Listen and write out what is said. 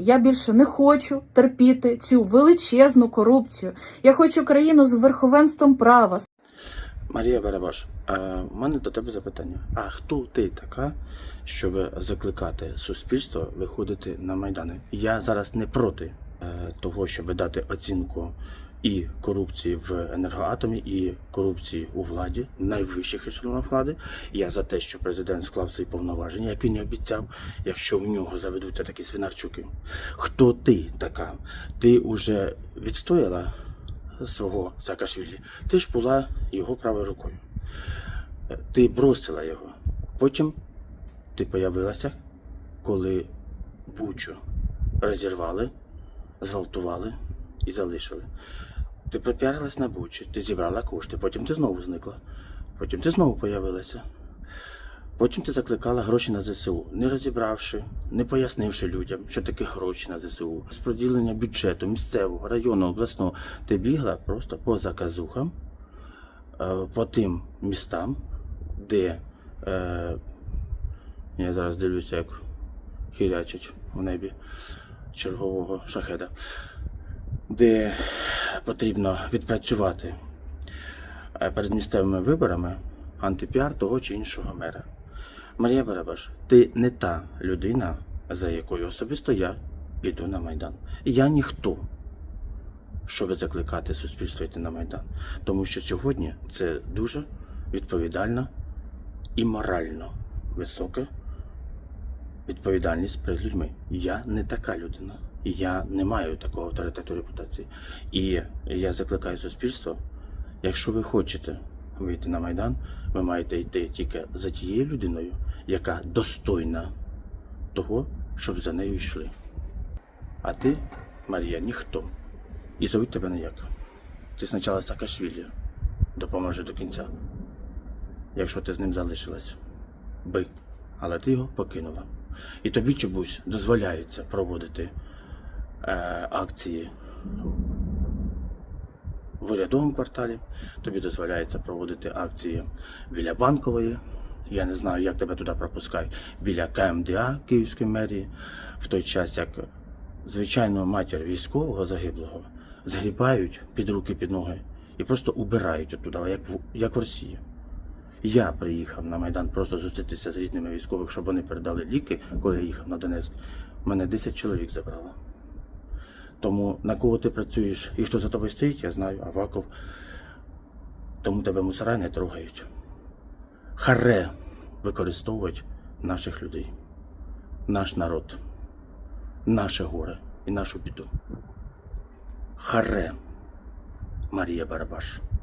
Я більше не хочу терпіти цю величезну корупцію. Я хочу країну з верховенством права, Марія Барабаш, в мене до тебе запитання. А хто ти така, щоб закликати суспільство виходити на майдани? Я зараз не проти е, того, щоб дати оцінку і корупції в енергоатомі, і корупції у владі, найвищих ешелонах влади. Я за те, що президент склав свої повноваження, як він і обіцяв, якщо в нього заведуться такі свинарчуки. Хто ти така? Ти уже відстояла свого Саакашвілі, ти ж була його правою рукою. Е, Ти бросила його. Потім ти появилася, коли Бучу розірвали, зґвалтували і залишили. Ти пропіарилась на Бучі, ти зібрала кошти, потім ти знову зникла. Потім ти знову появилася. Потім ти закликала гроші на ЗСУ, не розібравши, не пояснивши людям, що таке гроші на ЗСУ. З проділення бюджету місцевого, районного, обласного, ти бігла просто по заказухам, е, по тим містам, де е, я зараз дивлюся, як хірячить у небі чергового шахеда, де потрібно відпрацювати е, перед місцевими виборами антипіар того чи іншого мера. Марія Барабаш, ти не та людина, за якою особисто я піду на Майдан. Я ніхто, щоб закликати суспільство йти на Майдан. Тому що сьогодні це дуже відповідальна і морально висока відповідальність перед людьми. Я не така людина. І Я не маю такого авторитету репутації. І я закликаю суспільство, якщо ви хочете вийти на Майдан, ви маєте йти тільки за тією людиною, яка достойна того, щоб за нею йшли. А ти, Марія, ніхто. І зовуть тебе ніяк. Ти спочатку Саакашвілі допоможе до кінця, якщо ти з ним залишилась. Би. Але ти його покинула. І тобі чомусь дозволяється проводити акції в урядовому кварталі. Тобі дозволяється проводити акції біля банкової. Я не знаю, як тебе туди пропускають, біля КМДА Київської мерії, в той час, як звичайно матір військового загиблого згрібають під руки, під ноги і просто убирають оттуда, як в, як в Росії. Я приїхав на Майдан просто зустрітися з рідними військових, щоб вони передали ліки, коли я їхав на Донецьк. Мене 10 чоловік забрало. Тому на кого ти працюєш і хто за тобою стоїть, я знаю, Аваков. Тому тебе мусора не трогають. Харе використовують наших людей, наш народ, наше горе і нашу біду. Харе Марія Барабаш.